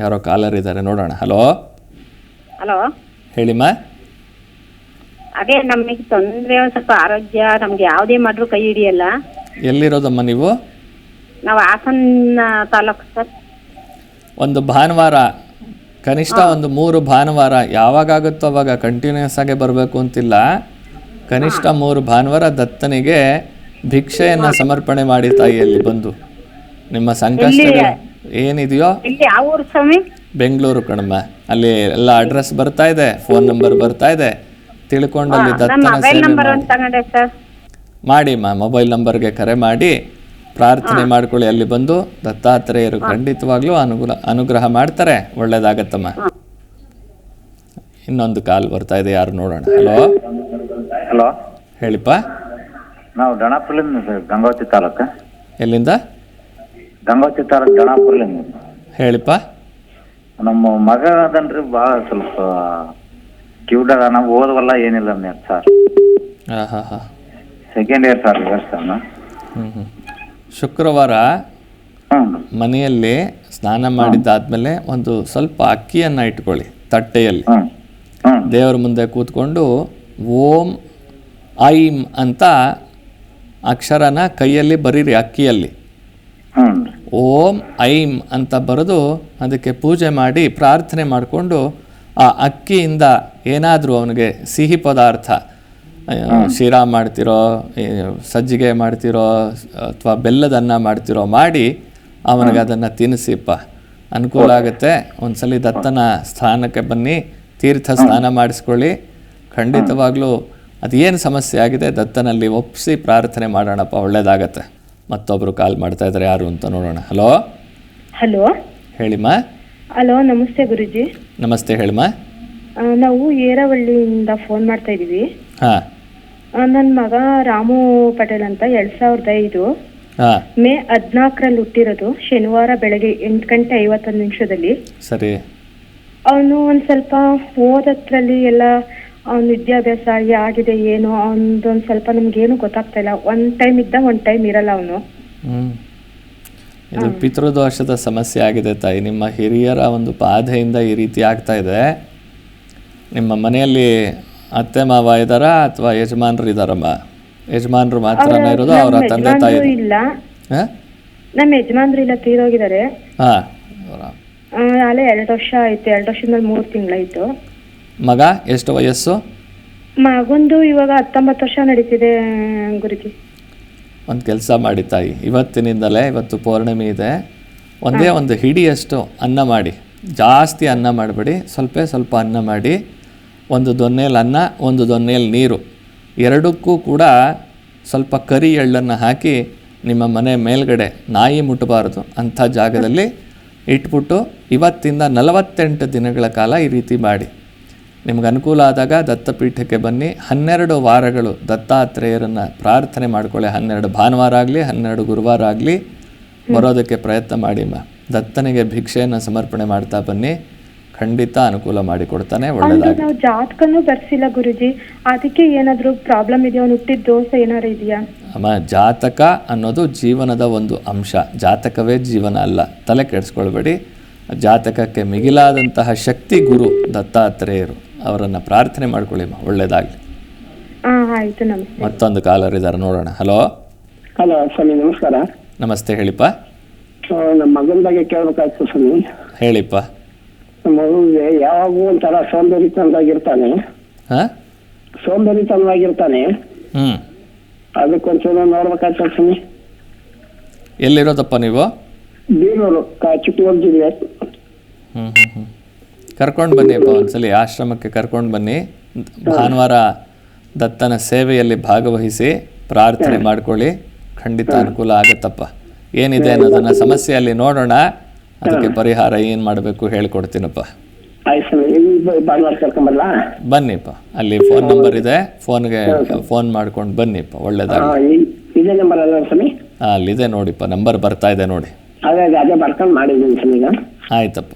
ಯಾರೋ ಕಾಲರ್ ಇದ್ದಾರೆ ನೋಡೋಣ. ಹಲೋ ಹಲೋ ಹೇಳಿಮ್ಮ ಅದೇ ನಮಗೆ ತೊಂದರೆ ಸ್ವಲ್ಪ ಆರೋಗ್ಯ ನಮ್ಗೆ ಯಾವುದೇ ಮಾಡ್ರು ಕೈ ಹಿಡಿಯಲ್ಲ. ಎಲ್ಲಿರೋದಮ್ಮ ನೀವು? ನಾವು ಹಾಸನ ತಾಲೂಕು ಸರ್. ಒಂದು ಭಾನುವಾರ ಕನಿಷ್ಠ ಒಂದು ಮೂರು ಭಾನುವಾರ ಯಾವಾಗಾಗುತ್ತೋ ಅವಾಗ ಕಂಟಿನ್ಯೂಸ್ ಆಗಿ ಬರಬೇಕು ಅಂತಿಲ್ಲ. ಕನಿಷ್ಠ ಮೂರು ಭಾನುವಾರ ದತ್ತನಿಗೆ ಭಿಕ್ಷೆಯನ್ನು ಸಮರ್ಪಣೆ ಮಾಡಿ ತಾಯಿಯಲ್ಲಿ ಬಂದು. ನಿಮ್ಮ ಸಂಕಷ್ಟಗಳು ಏನಿದೆಯೋ? ಇಲ್ಲಿ ಯಾವ ಊರು ಸ್ವಾಮಿ? ಬೆಂಗಳೂರು ಕಣಮ್ಮ. ಅಲ್ಲಿ ಎಲ್ಲ ಅಡ್ರೆಸ್ ಬರ್ತಾ ಇದೆ ಫೋನ್ ನಂಬರ್ ಬರ್ತಾ ಇದೆ. ತಿಳ್ಕೊಂಡು ಅಲ್ಲಿ ನಮ್ಮ ದತ್ತನ ಮೊಬೈಲ್ ಸೇವೆ ನಂಬರ್ ಮಾಡಿ. ಅಂತ ಸರ್ ಮಾಡಿ ಮಾ ಮೊಬೈಲ್ ನಂಬರ್ಗೆ ಕರೆ ಮಾಡಿ. ಪ್ರಾರ್ಥನೆ ಮಾಡ್ಕೊಳ್ಳಿ ಅಲ್ಲಿ ಬಂದು ದತ್ತಾತ್ರೇಯರು ಖಂಡಿತವಾಗ್ಲೂ ಅನುಗ್ರಹ ಅನುಗ್ರಹ ಮಾಡ್ತಾರೆ. ಒಳ್ಳೇದಾಗತ್ತಮ್ಮ. ಇನ್ನೊಂದು ಕಾಲ್ ಬರ್ತಾ ಇದೆ ಯಾರು ನೋಡೋಣ? ಹಲೋ? ಹಲೋ? ಹೇಳಿಪ್ಪ. ನಾವು ಗಂಗಾವತಿ ತಾಲೂಕು. ಎಲ್ಲಿಂದ? ಗಂಗಾವತಿ ತಾಲೂಕು ದಣಾಪುರಲಿಂದ ಹೇಳಿಪ್ಪ. ನಮ್ಮ ಮಗ ಅದನ್ರಿ ಭಾಳ ಸ್ವಲ್ಪ ಕ್ಯೂಟ್ ಅದ. ನಾವು ಓದವಲ್ಲ ಏನಿಲ್ಲ ಮೇರ್ ಸರ್ ಹಾಂ ಹಾಂ ಹಾಂ. ಸೆಕೆಂಡ್ ಇಯರ್ ಸರ್ ವ್ಯವಸ್ಥಾನ ಹ್ಞೂ ಹ್ಞೂ ಶುಕ್ರವಾರ ಹ್ಞೂ ಮನೆಯಲ್ಲಿ ಸ್ನಾನ ಮಾಡಿದ್ದಾದ್ಮೇಲೆ ಒಂದು ಸ್ವಲ್ಪ ಅಕ್ಕಿಯನ್ನ ಇಟ್ಕೊಳ್ಳಿ ತಟ್ಟೆಯಲ್ಲಿ. ಹ್ಞೂ ಹ್ಞೂ ದೇವರ ಮುಂದೆ ಕೂತ್ಕೊಂಡು ಓಂ ಐಂ ಅಂತ ಅಕ್ಷರನ ಕೈಯಲ್ಲಿ ಬರೀರಿ ಅಕ್ಕಿಯಲ್ಲಿ. ಹ್ಞೂ ಓಂ ಐಂ ಅಂತ ಬರೆದು ಅದಕ್ಕೆ ಪೂಜೆ ಮಾಡಿ ಪ್ರಾರ್ಥನೆ ಮಾಡಿಕೊಂಡು ಆ ಅಕ್ಕಿಯಿಂದ ಏನಾದರೂ ಅವನಿಗೆ ಸಿಹಿ ಪದಾರ್ಥ ಶಿರಾ ಮಾಡ್ತಿರೋ ಸಜ್ಜಿಗೆ ಮಾಡ್ತಿರೋ ಅಥವಾ ಬೆಲ್ಲದನ್ನ ಮಾಡ್ತಿರೋ ಮಾಡಿ ಅವನಿಗೆ ಅದನ್ನು ತಿನ್ನಿಸಿಪ್ಪ. ಅನುಕೂಲ ಆಗುತ್ತೆ. ಒಂದ್ಸಲಿ ದತ್ತನ ಸ್ಥಾನಕ್ಕೆ ಬನ್ನಿ ತೀರ್ಥ ಸ್ನಾನ ಮಾಡಿಸ್ಕೊಳ್ಳಿ. ಖಂಡಿತವಾಗ್ಲೂ ಅದೇನು ಸಮಸ್ಯೆ ಆಗಿದೆ ದತ್ತನಲ್ಲಿ ಒಪ್ಪಿಸಿ ಪ್ರಾರ್ಥನೆ ಮಾಡೋಣಪ್ಪ ಒಳ್ಳೇದಾಗತ್ತೆ. ಮತ್ತೊಬ್ಬರು ಕಾಲ್ ಮಾಡ್ತಾ ಇದ್ದಾರೆ ಯಾರು ಅಂತ ನೋಡೋಣ. ಹಲೋ ಹಲೋ ಹೇಳಿಮ್ಮ. ಹಲೋ ನಮಸ್ತೆ ಗುರುಜಿ. ನಮಸ್ತೆ ಹೇಳಿಮ್ಮ. ಆ, ನಾವು ಏರವಳ್ಳಿಯಿಂದ ಫೋನ್ ಮಾಡ್ತಾ ಇದೀವಿ ಹಾಂ. ನನ್ನ ಮಗ ರಾಮು ಪಟೇಲ್ ಅಂತ ಎರಡ್ ಸಾವಿರದ ಐದು. ಹಾಂ. ಮೇ ಹದಿನಾಲ್ಕರಲ್ಲಿ ಹುಟ್ಟಿರೋದು ಶನಿವಾರ ಬೆಳಗ್ಗೆ ಎಂಟು ಗಂಟೆ ಐವತ್ತೊಂದು ನಿಮಿಷದಲ್ಲಿ. ಸರಿ. ಅವನು ಒಂದು ಸ್ವಲ್ಪ ಓದತ್ರಲ್ಲಿ ಎಲ್ಲ ಅವನ ವಿದ್ಯಾಭ್ಯಾಸ ಆಗಿದೆ ಏನು ಅವನದೊಂದು ಸ್ವಲ್ಪ ನಮ್ಗೇನು ಗೊತ್ತಾಗ್ತಾ ಇಲ್ಲ. ಒಂದು ಟೈಮ್ ಇದ್ದ ಒಂದು ಟೈಮ್ ಇರಲ್ಲ ಅವನು. ಹ್ಮ್. ಇದು ಪಿತೃದೋಷದ ಸಮಸ್ಯೆ ಆಗಿದೆ ತಾಯಿ. ನಿಮ್ಮ ಹಿರಿಯರ ಒಂದು ಬಾಧೆಯಿಂದ ಈ ರೀತಿ ಆಗ್ತಾ ಇದೆ. ನಿಮ್ಮ ಮನೆಯಲ್ಲಿ ಅತ್ತೆ ಮಾವ ಇದ್ದಾರಾ ಅಥವಾ ಯಜಮಾನ್ರು ಇದ್ದಾರಮ್ಮ? ಯಜಮಾನ್ರು ಮಾತ್ರ ಇರೋದು ಅವರ ತಂದೆ ತಾಯಿ ಇಲ್ಲ. ಹಾಂ? ನಮ್ಮ ಯಜಮಾನ್ರು ಇಲ್ಲ ತೀರೋಗಿದ್ದಾರೆ. ಹಾ. ಅಲ್ಲೇ ಎರಡು ವರ್ಷ ಆಯ್ತು. ಎರಡು ವರ್ಷದಲ್ಲಿ ಮೂರು ತಿಂಗಳಾಯ್ತು. ಮಗ ಎಷ್ಟು ವಯಸ್ಸು? ಮಗೊಂದು ಇವಾಗ ಹತ್ತೊಂಬತ್ತು ವರ್ಷ ನಡೀತಿದೆ ಗುರುಜಿ. ಒಂದು ಕೆಲಸ ಮಾಡಿ ತಾಯಿ. ಇವತ್ತಿನಿಂದಲೇ ಇವತ್ತು ಪೌರ್ಣಿಮೆ ಇದೆ. ಒಂದೇ ಒಂದು ಹಿಡಿಯಷ್ಟು ಅನ್ನ ಮಾಡಿ. ಜಾಸ್ತಿ ಅನ್ನ ಮಾಡಬೇಡಿ. ಸ್ವಲ್ಪ ಸ್ವಲ್ಪ ಅನ್ನ ಮಾಡಿ. ಒಂದು ದೊನ್ನೆಯಲ್ಲಿ ಅನ್ನ ಒಂದು ದೊನ್ನೆಯಲ್ಲಿ ನೀರು. ಎರಡಕ್ಕೂ ಕೂಡ ಸ್ವಲ್ಪ ಕರಿ ಎಳ್ಳನ್ನು ಹಾಕಿ ನಿಮ್ಮ ಮನೆ ಮೇಲ್ಗಡೆ ನಾಯಿ ಮುಟ್ಟಬಾರ್ದು ಅಂಥ ಜಾಗದಲ್ಲಿ ಇಟ್ಬಿಟ್ಟು ಇವತ್ತಿಂದ ನಲವತ್ತೆಂಟು ದಿನಗಳ ಕಾಲ ಈ ರೀತಿ ಮಾಡಿ. ನಿಮ್ಗೆ ಅನುಕೂಲ ಆದಾಗ ದತ್ತಪೀಠಕ್ಕೆ ಬನ್ನಿ. ಹನ್ನೆರಡು ವಾರಗಳು ದತ್ತಾತ್ರೇಯರನ್ನು ಪ್ರಾರ್ಥನೆ ಮಾಡ್ಕೊಳ್ಳಿ. ಹನ್ನೆರಡು ಭಾನುವಾರ ಆಗಲಿ ಹನ್ನೆರಡು ಗುರುವಾರ ಆಗಲಿ ಬರೋದಕ್ಕೆ ಪ್ರಯತ್ನ ಮಾಡಿ ಮಾಡಿಮ್ಮ ದತ್ತನಿಗೆ ಭಿಕ್ಷೆಯನ್ನು ಸಮರ್ಪಣೆ ಮಾಡ್ತಾ ಬನ್ನಿ. ಖಂಡಿತ ಅನುಕೂಲ ಮಾಡಿಕೊಡ್ತಾನೆ ಕೊಡ್ತಾನೆ. ನಾವು ಜಾತಕನೂ ಬರ್ಸಿಲ್ಲ ಗುರುಜಿ. ಅದಕ್ಕೆ ಏನಾದ್ರು ಪ್ರಾಬ್ಲಮ್ ಇದೆಯಾ? ಅವ್ನು ಹುಟ್ಟಿದ ದೋಷ ಏನಾರು ಇದೆಯಾ? ಅಮ್ಮ ಜಾತಕ ಅನ್ನೋದು ಜೀವನದ ಒಂದು ಅಂಶ. ಜಾತಕವೇ ಜೀವನ ಅಲ್ಲ. ತಲೆ ಕೆಡಿಸ್ಕೊಳ್ಬೇಡಿ. ಜಾತಕಕ್ಕೆ ಮಿಗಿಲಾದಂತಹ ಶಕ್ತಿ ಗುರು ದತ್ತಾತ್ರೇಯರು. ಅವರನ್ನು ಪ್ರಾರ್ಥನೆ ಮಾಡ್ಕೊಳ್ಳಿಮ್ಮ ಒಳ್ಳೇದಾಗಲಿ. ಹಾ ಆಯ್ತು ನಮಸ್ತೆ. ಮತ್ತೊಂದು ಕಾಲರ್ ಇದ್ದಾರೆ ನೋಡೋಣ. ಹಲೋ ಹಲೋ ಸ್ವಾಮಿ ನಮಸ್ಕಾರ. ನಮಸ್ತೆ ಹೇಳಿಪ್ಪ. ನಮ್ಮ ಮಗನ ಬಗ್ಗೆ ಕೇಳ್ಬೇಕಾಯ್ತು ಸ್ವಾಮಿ. ಹೇಳಿಪ್ಪ. ನಮ್ಮ ಮಗುವಿಗೆ ಯಾವಾಗೂ ಒಂಥರ ಸೋಂಬೇರಿತನದಾಗಿರ್ತಾನೆ ಹಾಂ? ಹ್ಮ್. ಹ್ಞೂ ಅದಕ್ಕೊಂಚೂರು ನೋಡ್ಬೇಕಾಯ್ತು ಸ್ವಾಮಿ? ಎಲ್ಲಿರೋದಪ್ಪ ನೀವು? ಬೀರೂರು ಚಿಕ್ಕಮಗಳೂರು ಜಿಲ್ಲೆ. ಹ್ಞೂ ಹ್ಞೂ ಹ್ಞೂ ಕರ್ಕೊಂಡು ಬನ್ನಿಪ್ಪ ಒಂದ್ಸಲಿ ಆಶ್ರಮಕ್ಕೆ ಕರ್ಕೊಂಡು ಬನ್ನಿ. ಭಾನುವಾರ ದತ್ತನ ಸೇವೆಯಲ್ಲಿ ಭಾಗವಹಿಸಿ ಪ್ರಾರ್ಥನೆ ಮಾಡ್ಕೊಳ್ಳಿ. ಖಂಡಿತ ಅನುಕೂಲ ಆಗುತ್ತಪ್ಪ. ಏನಿದೆ ಅನ್ನೋದನ್ನ ಸಮಸ್ಯೆ ಅಲ್ಲಿ ನೋಡೋಣ. ಅದಕ್ಕೆ ಪರಿಹಾರ ಏನು ಮಾಡಬೇಕು ಹೇಳ್ಕೊಡ್ತೀನಪ್ಪ. ಬನ್ನಿಪ್ಪ. ಅಲ್ಲಿ ಫೋನ್ ನಂಬರ್ ಇದೆ. ಫೋನ್ಗೆ ಫೋನ್ ಮಾಡ್ಕೊಂಡು ಬನ್ನಿಪ್ಪ. ಸ್ವಾಮಿ? ಅಲ್ಲಿದೆ ನೋಡಿಪ್ಪ. ನಂಬರ್ ಬರ್ತಾ ಇದೆ ನೋಡಿ. ಆಯ್ತಪ್ಪ.